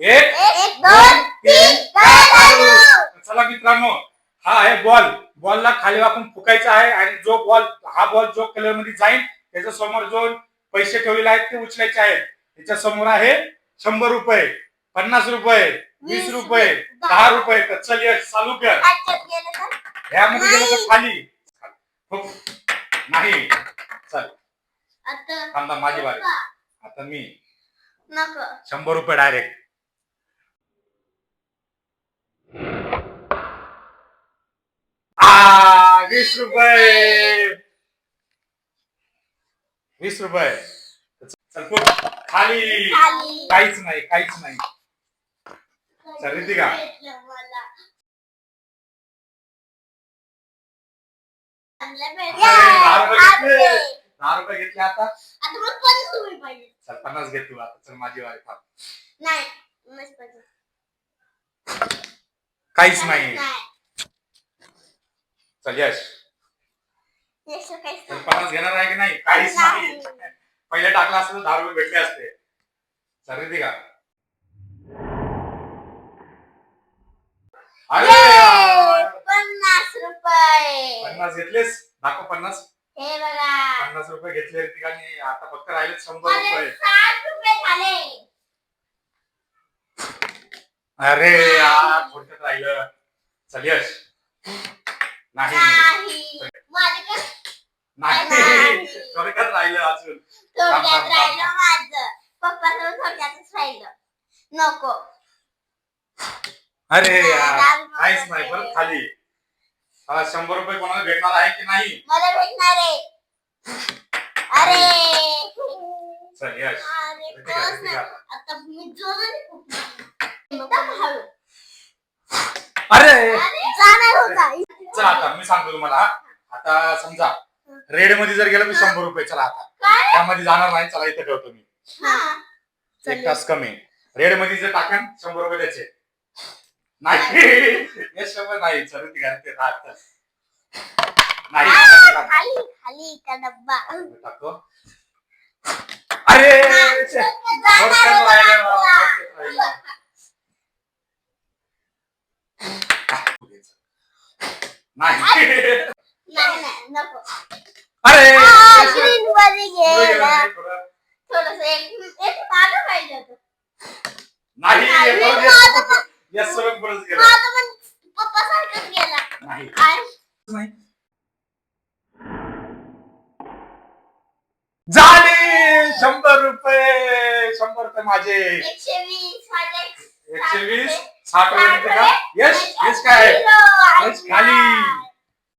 एक दोन तीन चालू मित्रांनो हा आहे बॉल. बॉलला खाली वाकून फुकायचा आहे आणि जो बॉल हा बॉल जो कलरमध्ये जाईल त्याच्यासमोर जो पैसे ठेवलेले आहेत ते उचलायचे आहेत. त्याच्यासमोर आहे शंभर रुपये पन्नास रुपये वीस रुपये दहा रुपये. तर चल चालू कर. ह्यामध्ये गेलं तर. खाली. फुक. नाही. चल. आता थांबा माझी बारी. आता मी. नको शंभर रुपये डायरेक्ट वीस रुपये. वीस रुपये. खाली. काहीच नाही काहीच नाही. चल, रितिका. भेटलं. मला. चांगलं भेटलं. अरे, दहा रुपये घेतले. आता. चल पन्नास घे तू आता. चल माझी वारी पाहिजे. काहीच नाही. चल यश. तर. पन्नास घेणार आहे की नाही? काहीच नाही. नाही. पहिले टाकला असतं तर दहा रुपये भेटले असते. चल रितिका अरे! यार. पन्नास रुपये. पन्नास घेतलेस? दाखव पन्नास. हे बघा. पन्नास रुपये घेतले रितिकाने आता फक्त राहिले शंभर माझे रुपये. साठ रुपये झाले. अरे यार थोडक्यात राहिलं. चल यश. नाही. नाही. थोडक्यात राहिलं अजून. थोडक्यात राहिलं. माझं. पप्पाचं थोडक्यातच राहिलं. नको. अरे काहीच नाही परत खाली. शंभर रुपये कोणाला भेटणार आहे की नाही? मला भेटणार आहे. अरे. चल यश. आता मी जोराने. अरे. चला आता मी सांगतो तुम्हाला हा. आता समजा रेडमध्ये जर गेलं तर शंभर रुपये चला आता. त्यामध्ये जाणार नाही चला इथे ठेवतो मी. हा. एक तास कमी. रेडमध्ये जर टाकन शंभर रुपये द्यायचे नाही. हे शंभर नाही चल ती घालते राहत. नाही. आ, खाली खाली का डब्बा. टाको अरे! जाणार राहिलं, आपला. थोडक्यात राहिलं. नाही. नाही नाही नको. अरे! आ, green मध्ये पुढे गेलं गेला नाही, थोडं. थोडस एक एक मागं पाहिजे होतं. नाही नाही, हे बघ, माझं पण- या सगळं पुढेच गेलं. माझं पण पप्पा सारखंच गेला. नाही. काय नाही. झाले! शंभर रुपये शंभर रुपये माझे. एकशे वीस माझे एकशे वीस? रुपये देते का? यश यश काय? यश खाली.